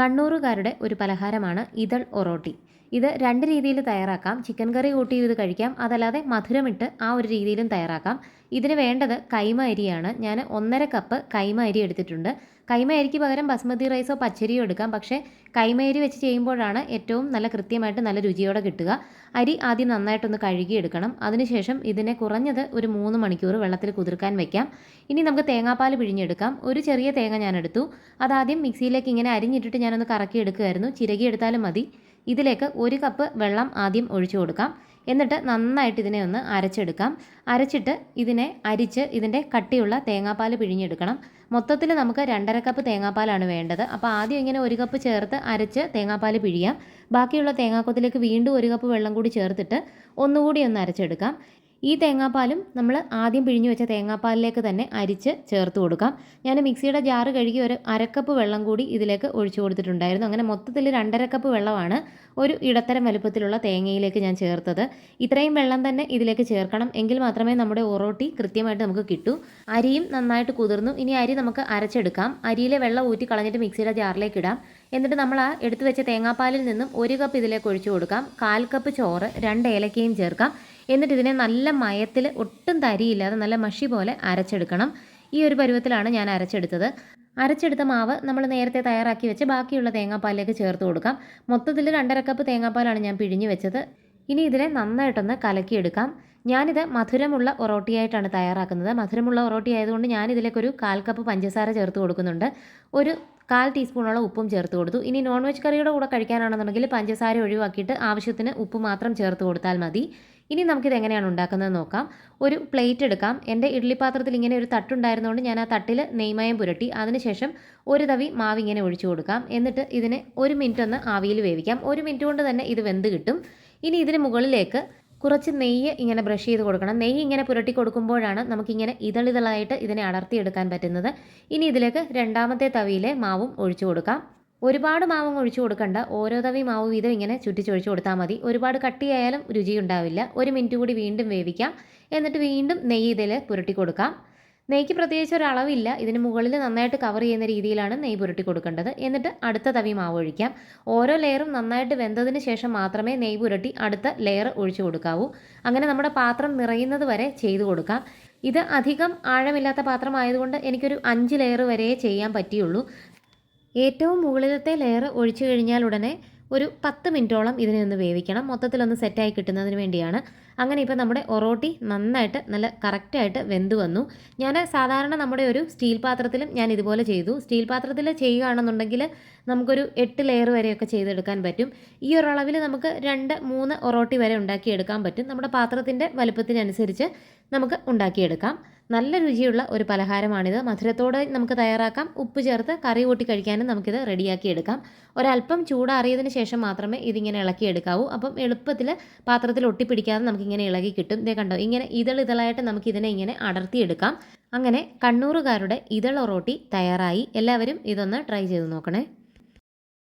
കണ്ണൂറുകാരുടെ ഒരു പലഹാരമാണ് ഇതൾ ഒറോട്ടി. ഇത് രണ്ട് രീതിയിൽ തയ്യാറാക്കാം. ചിക്കൻ കറി കൂട്ടി ഇത് കഴിക്കാം. അതല്ലാതെ മധുരമിട്ട് ആ ഒരു രീതിയിലും തയ്യാറാക്കാം. ഇതിന് വേണ്ടത് കൈമ അരിയാണ്. ഞാൻ ഒന്നര കപ്പ് കൈമ അരി എടുത്തിട്ടുണ്ട്. കൈമ അരിക്ക് പകരം ബസ്മതി റൈസോ പച്ചരിയോ എടുക്കാം. പക്ഷേ കൈമ അരി വെച്ച് ചെയ്യുമ്പോഴാണ് ഏറ്റവും നല്ല കൃത്യമായിട്ട് നല്ല രുചിയോടെ കിട്ടുക. അരി ആദ്യം നന്നായിട്ടൊന്ന് കഴുകിയെടുക്കണം. അതിനുശേഷം ഇതിനെ കുറഞ്ഞത് ഒരു മൂന്ന് മണിക്കൂർ വെള്ളത്തിൽ കുതിർക്കാൻ വെക്കാം. ഇനി നമുക്ക് തേങ്ങാപ്പാൽ പിഴിഞ്ഞെടുക്കാം. ഒരു ചെറിയ തേങ്ങ ഞാൻ എടുത്തു. അതാദ്യം മിക്സിയിലേക്ക് ഇങ്ങനെ അരിഞ്ഞിട്ടിട്ട് ഞാനൊന്ന് ചിരകി എടുത്താലും മതി. ഇതിലേക്ക് ഒരു കപ്പ് വെള്ളം ആദ്യം ഒഴിച്ചു കൊടുക്കാം. എന്നിട്ട് നന്നായിട്ട് ഇതിനെ ഒന്ന് അരച്ചെടുക്കാം. അരച്ചിട്ട് ഇതിനെ അരിച്ച് ഇതിന്റെ കട്ടിയുള്ള തേങ്ങാപ്പാൽ പിഴിഞ്ഞെടുക്കണം. മൊത്തത്തിൽ നമുക്ക് രണ്ടര കപ്പ് തേങ്ങാപ്പാലാണ് വേണ്ടത്. അപ്പോൾ ആദ്യം ഇങ്ങനെ ഒരു കപ്പ് ചേർത്ത് അരച്ച് തേങ്ങാപ്പാൽ പിഴിയാം. ബാക്കിയുള്ള തേങ്ങാക്കൊത്തിലേക്ക് വീണ്ടും ഒരു കപ്പ് വെള്ളം കൂടി ചേർത്തിട്ട് ഒന്നുകൂടി ഒന്ന് അരച്ചെടുക്കാം. ഈ തേങ്ങാപ്പാലും നമ്മൾ ആദ്യം പിഴിഞ്ഞു വെച്ച തേങ്ങാപ്പാലിലേക്ക് തന്നെ അരിച്ച് ചേർത്ത് കൊടുക്കാം. ഞാൻ മിക്സിയുടെ ജാറ് കഴുകി ഒരു അരക്കപ്പ് വെള്ളം കൂടി ഇതിലേക്ക് ഒഴിച്ചു കൊടുത്തിട്ടുണ്ടായിരുന്നു. അങ്ങനെ മൊത്തത്തിൽ രണ്ടര കപ്പ് വെള്ളമാണ് ഒരു ഇടത്തരം വലുപ്പത്തിലുള്ള തേങ്ങയിലേക്ക് ഞാൻ ചേർത്തത്. ഇത്രയും വെള്ളം തന്നെ ഇതിലേക്ക് ചേർക്കണം. എങ്കിൽ മാത്രമേ നമ്മുടെ ഒറോട്ടി കൃത്യമായിട്ട് നമുക്ക് കിട്ടൂ. അരിയും നന്നായിട്ട് കുതിർന്നു. ഇനി അരി നമുക്ക് അരച്ചെടുക്കാം. അരിയിലെ വെള്ളം ഊറ്റി കളഞ്ഞിട്ട് മിക്സിയുടെ ജാറിലേക്ക് ഇടാം. എന്നിട്ട് നമ്മൾ ആ എടുത്തു വെച്ച തേങ്ങാപ്പാലിൽ നിന്നും ഒരു കപ്പ് ഇതിലേക്ക് ഒഴിച്ചു കൊടുക്കാം. കാൽ കപ്പ് ചോറ് രണ്ട് ഏലക്കയും ചേർക്കാം. എന്നിട്ട് ഇതിനെ നല്ല മയത്തിൽ ഒട്ടും തരിയില്ലാതെ നല്ല മഷി പോലെ അരച്ചെടുക്കണം. ഈ ഒരു പരുവത്തിലാണ് ഞാൻ അരച്ചെടുത്തത്. അരച്ചെടുത്ത മാവ് നമ്മൾ നേരത്തെ തയ്യാറാക്കി വെച്ച് ബാക്കിയുള്ള തേങ്ങാപ്പാലിലേക്ക് ചേർത്ത് കൊടുക്കാം. മൊത്തത്തിൽ രണ്ടര കപ്പ് തേങ്ങാപ്പാലാണ് ഞാൻ പിഴിഞ്ഞു വെച്ചത്. ഇനി ഇതിനെ നന്നായിട്ടൊന്ന് കലക്കിയെടുക്കാം. ഞാനിത് മധുരമുള്ള ഒറോട്ടിയായിട്ടാണ് തയ്യാറാക്കുന്നത്. മധുരമുള്ള ഒറോട്ടി ആയതുകൊണ്ട് ഞാനിതിലേക്കൊരു കാൽ കപ്പ് പഞ്ചസാര ചേർത്ത് കൊടുക്കുന്നുണ്ട്. ഒരു കാൽ ടീസ്പൂണോളം ഉപ്പും ചേർത്ത് കൊടുത്തു. ഇനി നോൺ വെജ് കറിയുടെ കൂടെ കഴിക്കാനാണെന്നുണ്ടെങ്കിൽ പഞ്ചസാര ഒഴിവാക്കിയിട്ട് ആവശ്യത്തിന് ഉപ്പ് മാത്രം ചേർത്ത് കൊടുത്താൽ മതി. ഇനി നമുക്കിത് എങ്ങനെയാണ് ഉണ്ടാക്കുന്നത് നോക്കാം. ഒരു പ്ലേറ്റ് എടുക്കാം. എന്റെ ഇഡ്ഡലി പാത്രത്തിൽ ഇങ്ങനെ ഒരു തട്ടുണ്ടായിരുന്നുകൊണ്ട് ഞാൻ ആ തട്ടിൽ നെയ്മയം പുരട്ടി. അതിനുശേഷം ഒരു തവി മാവ് ഇങ്ങനെ ഒഴിച്ചു കൊടുക്കാം. എന്നിട്ട് ഇതിനെ ഒരു മിനിറ്റ് ഒന്ന് ആവിയിൽ വേവിക്കാം. ഒരു മിനിറ്റ് കൊണ്ട് തന്നെ ഇത് വെന്ത് കിട്ടും. ഇനി ഇതിന് മുകളിലേക്ക് കുറച്ച് നെയ്യ് ഇങ്ങനെ ബ്രഷ് ചെയ്ത് കൊടുക്കണം. നെയ്യ് ഇങ്ങനെ പുരട്ടി കൊടുക്കുമ്പോഴാണ് നമുക്കിങ്ങനെ ഇതളിതളായിട്ട് ഇതിനെ അടർത്തിയെടുക്കാൻ പറ്റുന്നത്. ഇനി ഇതിലേക്ക് രണ്ടാമത്തെ തവിയിലെ മാവും ഒഴിച്ചു കൊടുക്കാം. ഒരുപാട് മാവും ഒഴിച്ചു കൊടുക്കണ്ട. ഓരോ തവി മാവ് വീതം ഇങ്ങനെ ചുറ്റിച്ചൊഴിച്ചു കൊടുത്താൽ മതി. ഒരുപാട് കട്ടിയായാലും രുചിയുണ്ടാവില്ല. ഒരു മിനിറ്റ് കൂടി വീണ്ടും വേവിക്കാം. എന്നിട്ട് വീണ്ടും നെയ്യ് ഇതിൽ പുരട്ടി കൊടുക്കാം. നെയ്ക്ക് പ്രത്യേകിച്ച് ഒരു അളവില്ല. ഇതിന് മുകളിൽ നന്നായിട്ട് കവർ ചെയ്യുന്ന രീതിയിലാണ് നെയ്യ് പുരട്ടി കൊടുക്കേണ്ടത്. എന്നിട്ട് അടുത്ത തവി മാവ് ഒഴിക്കാം. ഓരോ ലെയറും നന്നായിട്ട് വെന്തതിന് ശേഷം മാത്രമേ നെയ്യ് പുരട്ടി അടുത്ത ലെയർ ഒഴിച്ചു കൊടുക്കാവൂ. അങ്ങനെ നമ്മുടെ പാത്രം നിറയുന്നത് വരെ ചെയ്തു കൊടുക്കാം. ഇത് അധികം ആഴമില്ലാത്ത പാത്രമായതുകൊണ്ട് എനിക്കൊരു അഞ്ച് ലെയർ വരെ ചെയ്യാൻ പറ്റിയുള്ളൂ. ഏറ്റവും മുകളിലത്തെ ലെയർ ഒഴിച്ചു കഴിഞ്ഞാൽ ഉടനെ ഒരു പത്ത് മിനിറ്റോളം ഇതിനെ ഒന്ന് വേവിക്കണം. മൊത്തത്തിലൊന്ന് സെറ്റായി കിട്ടുന്നതിന് വേണ്ടിയാണ്. അങ്ങനെ ഇപ്പോൾ നമ്മുടെ ഒറോട്ടി നന്നായിട്ട് നല്ല കറക്റ്റായിട്ട് വെന്ത് വന്നു. ഞാൻ സാധാരണ നമ്മുടെ ഒരു സ്റ്റീൽ പാത്രത്തിലും ഞാൻ ഇതുപോലെ ചെയ്തു. സ്റ്റീൽ പാത്രത്തിൽ ചെയ്യുകയാണെന്നുണ്ടെങ്കിൽ നമുക്കൊരു എട്ട് ലെയർ വരെയൊക്കെ ചെയ്തെടുക്കാൻ പറ്റും. ഈ ഒരളവിൽ നമുക്ക് രണ്ട് മൂന്ന് ഒറോട്ടി വരെ ഉണ്ടാക്കിയെടുക്കാൻ പറ്റും. നമ്മുടെ പാത്രത്തിന്റെ വലുപ്പത്തിനനുസരിച്ച് നമുക്ക് ഉണ്ടാക്കിയെടുക്കാം. നല്ല രുചിയുള്ള ഒരു പലഹാരമാണിത്. മധുരത്തോടെ നമുക്ക് തയ്യാറാക്കാം. ഉപ്പ് ചേർത്ത് കറി കൂട്ടി കഴിക്കാനും നമുക്കിത് റെഡിയാക്കി എടുക്കാം. ഒരല്പം ചൂടാറിയതിന് ശേഷം മാത്രമേ ഇതിങ്ങനെ ഇളക്കിയെടുക്കാവൂ അപ്പം എളുപ്പത്തിൽ പാത്രത്തിൽ ഒട്ടിപ്പിടിക്കാതെ നമുക്കിങ്ങനെ ഇളകി കിട്ടും. ഇതേ കണ്ടോ ഇങ്ങനെ ഇതളിതളായിട്ട് നമുക്കിതിനെ ഇങ്ങനെ അടർത്തിയെടുക്കാം അങ്ങനെ കണ്ണൂറുകാരുടെ ഇതള റോട്ടി തയ്യാറായി. എല്ലാവരും ഇതൊന്ന് ട്രൈ ചെയ്ത് നോക്കണേ.